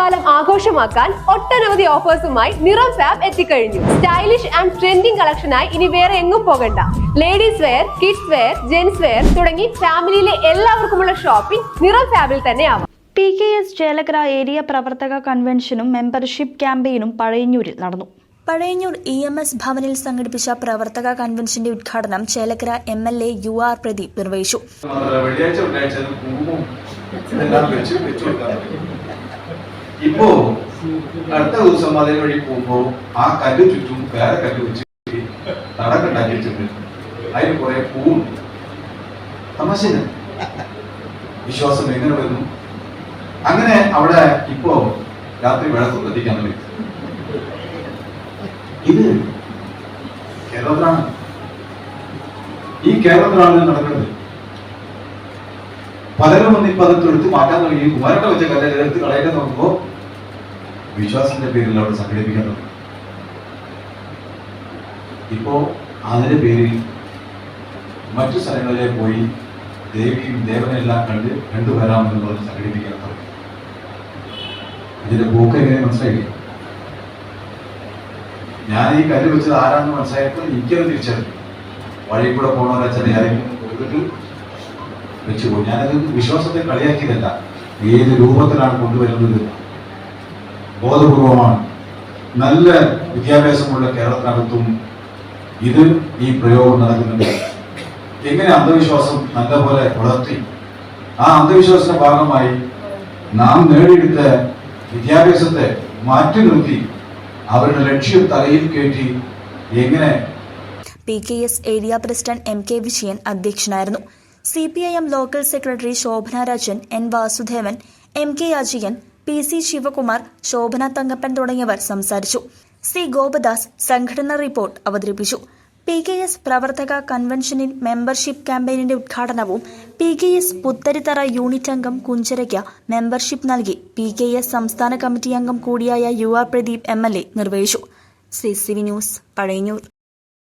ഓണക്കാലം ആഘോഷമാക്കാൻ ഒട്ടനവധി ഓഫേഴ്സുമായി നിറം ഫാബ് എത്തിക്കഴിഞ്ഞു. സ്റ്റൈലിഷ് ആൻഡ് ട്രെൻഡിംഗ് കളക്ഷനായി ഇനി വേറെ എങ്ങും പോകണ്ട. Ladies wear kids wear gents wear തുടങ്ങി ഫാമിലിയിലെ എല്ലാവർക്കുമുള്ള ഷോപ്പിംഗ് നിറം ഫാബിൽ തന്നെ ആവാം. P K S Chelakkara area പ്രവർത്തക കൺവെൻഷനും മെമ്പർഷിപ്പ് ക്യാമ്പയിനും പഴയന്നൂരിൽ നടന്നു. പഴയന്നൂർ ഇ എം എസ് ഭവനിൽ സംഘടിപ്പിച്ച പ്രവർത്തക കൺവെൻഷന്റെ ഉദ്ഘാടനം Chelakkara M L A U R Pradeep നിർവഹിച്ചു. ഇപ്പോ അടുത്ത ദിവസം അതിന് വഴി പോകുമ്പോ ആ കല്ല് ചുറ്റും വേറെ കല്ല് വെച്ച് തടക്കുണ്ടാക്കി വെച്ചിട്ടുണ്ട് അതിന് കുറെ പൂവുണ്ട്. തമാശന വിശ്വാസം എങ്ങനെ വരുന്നു അങ്ങനെ അവിടെ ഇപ്പോ രാത്രി വെള്ളത്തിൽ ശ്രദ്ധിക്കാൻ വേണ്ടി. ഇത് കേരളത്തിലാണ്. ഈ കേരളത്തിലാണ് നടക്കുന്നത്. പലരും വന്ന് ഇപ്പൊ അതൊക്കെ എടുത്ത് മാറ്റാൻ തുടങ്ങി. കുമാരട്ട വെച്ച കല്ല് എടുത്ത് കളയാൻ നോക്കുമ്പോ വിശ്വാസത്തിന്റെ പേരിൽ അവിടെ സംഘടിപ്പിക്കാൻ തുടങ്ങി ഇപ്പോ അതിന്റെ പേരിൽ മറ്റു സ്ഥലങ്ങളിലെ പോയി ദേവിയും ദേവനെല്ലാം കണ്ട് കണ്ടുവരാമെന്ന് പറഞ്ഞ് സംഘടിപ്പിക്കാൻ തുടങ്ങി. ഇതിന്റെ പോക്ക് എങ്ങനെ മനസ്സിലായി? ഞാൻ ഈ കല്ല് വെച്ചത് ആരാന്ന് മനസ്സിലായപ്പോൾ എനിക്കത് തിരിച്ചറിഞ്ഞു. വഴി കൂടെ പോണവരച്ഛനെ ആരെങ്കിലും. കൊടുത്തിട്ട് വെച്ചുപോയി ഞാനത് വിശ്വാസത്തെ കളിയാക്കിയതല്ല. ഏത് രൂപത്തിലാണ് കൊണ്ടുവരുന്നത്? ബോധപൂർവമാണ്. നല്ല വിദ്യാഭ്യാസമുള്ള കേരളത്തിനകത്തും ഇത് ഈ പ്രയോഗം നടക്കുന്നുണ്ട്. എങ്ങനെ അന്ധവിശ്വാസം നല്ലപോലെ വളർത്തി? ആ അന്ധവിശ്വാസത്തിന്റെ ഭാഗമായി നാം നേടിയെടുത്ത വിദ്യാഭ്യാസത്തെ മാറ്റി നിർത്തി അവരുടെ ലക്ഷ്യം തലയിൽ കയറ്റി എങ്ങനെ P K S area president M K Vijayan അധ്യക്ഷനായിരുന്നു. C P I M local secretary Shobhana Rajan N Vasudevan M K Ajayan P C Sivakumar Shobhana Thankappan തുടങ്ങിയവർ സംസാരിച്ചു. സി ഗോപദാസ് സംഘടനാ റിപ്പോർട്ട് അവതരിപ്പിച്ചു. പി കെ എസ് പ്രവർത്തക കൺവെൻഷനിൽ membership ക്യാമ്പയിനിന്റെ ഉദ്ഘാടനവും P K S Puthirithara unit അംഗം കുഞ്ചരയ്ക്ക് മെമ്പർഷിപ്പ് നൽകി. പി കെ എസ് സംസ്ഥാന കമ്മിറ്റി അംഗം കൂടിയായ U R Pradeep M L A നിർവഹിച്ചു. C C V news Pazhayannur.